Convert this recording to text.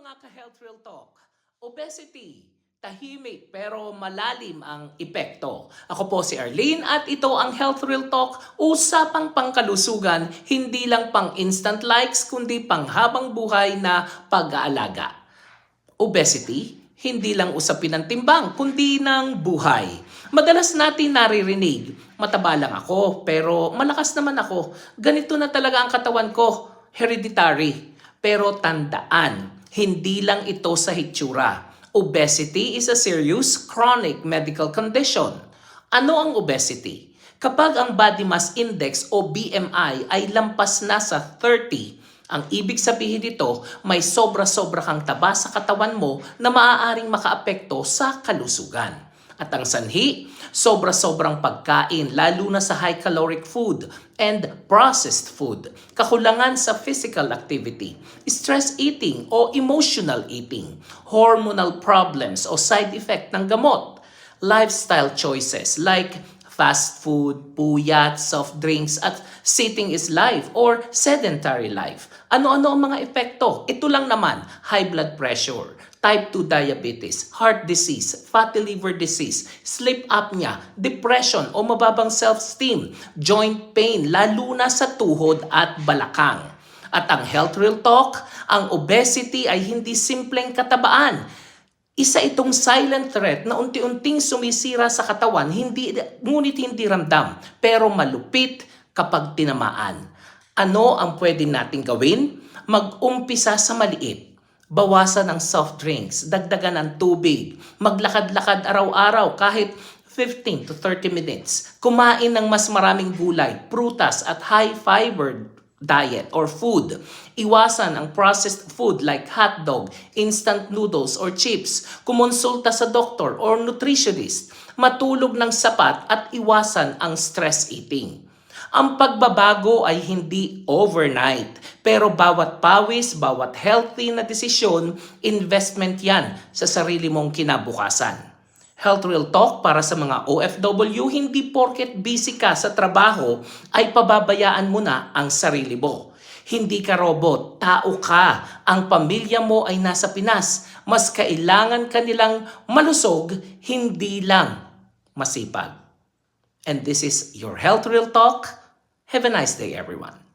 mga ka-health real talk. Obesity, tahimik pero malalim ang epekto. Ako po si Arlene at ito ang Health Real Talk, usapang pangkalusugan, hindi lang pang instant likes kundi pang habang buhay na pag-aalaga. Obesity, hindi lang usapin ng timbang, kundi ng buhay. Madalas natin naririnig, mataba lang ako, pero malakas naman ako. Ganito na talaga ang katawan ko, hereditary. Pero tandaan, hindi lang ito sa hitsura. Obesity is a serious chronic medical condition. Ano ang obesity? Kapag ang body mass index o BMI ay lampas na sa 30, ang ibig sabihin nito, may sobra-sobra kang taba sa katawan mo na maaaring makaapekto sa kalusugan. At ang sanhi, sobra-sobrang pagkain lalo na sa high caloric food and processed food, kakulangan sa physical activity, stress eating o emotional eating, hormonal problems o side effect ng gamot, lifestyle choices like fast food, puyat, soft drinks, at sitting is life or sedentary life. Ano-ano ang mga epekto? Ito lang naman, high blood pressure, type 2 diabetes, heart disease, fatty liver disease, sleep apnea, depression o mababang self-esteem, joint pain, lalo na sa tuhod at balakang. At ang Health Real Talk, ang obesity ay hindi simpleng katabaan. Isa itong silent threat na unti-unting sumisira sa katawan, hindi, ngunit hindi ramdam, pero malupit kapag tinamaan. Ano ang pwede nating gawin? Mag-umpisa sa maliit. Bawasan ng soft drinks, dagdagan ng tubig, maglakad-lakad araw-araw kahit 15 to 30 minutes. Kumain ng mas maraming gulay, prutas at high fiber diet or food. Iwasan ang processed food like hotdog, instant noodles or chips. Kumonsulta sa doktor or nutritionist. Matulog ng sapat at iwasan ang stress eating. Ang pagbabago ay hindi overnight, pero bawat pawis, bawat healthy na desisyon, investment yan sa sarili mong kinabukasan. Health Real Talk para sa mga OFW, hindi porket busy ka sa trabaho ay pababayaan mo na ang sarili mo. Hindi ka robot, tao ka. Ang pamilya mo ay nasa Pinas. Mas kailangan kanilang malusog, hindi lang masipag. And this is your Health Real Talk. Have a nice day, everyone.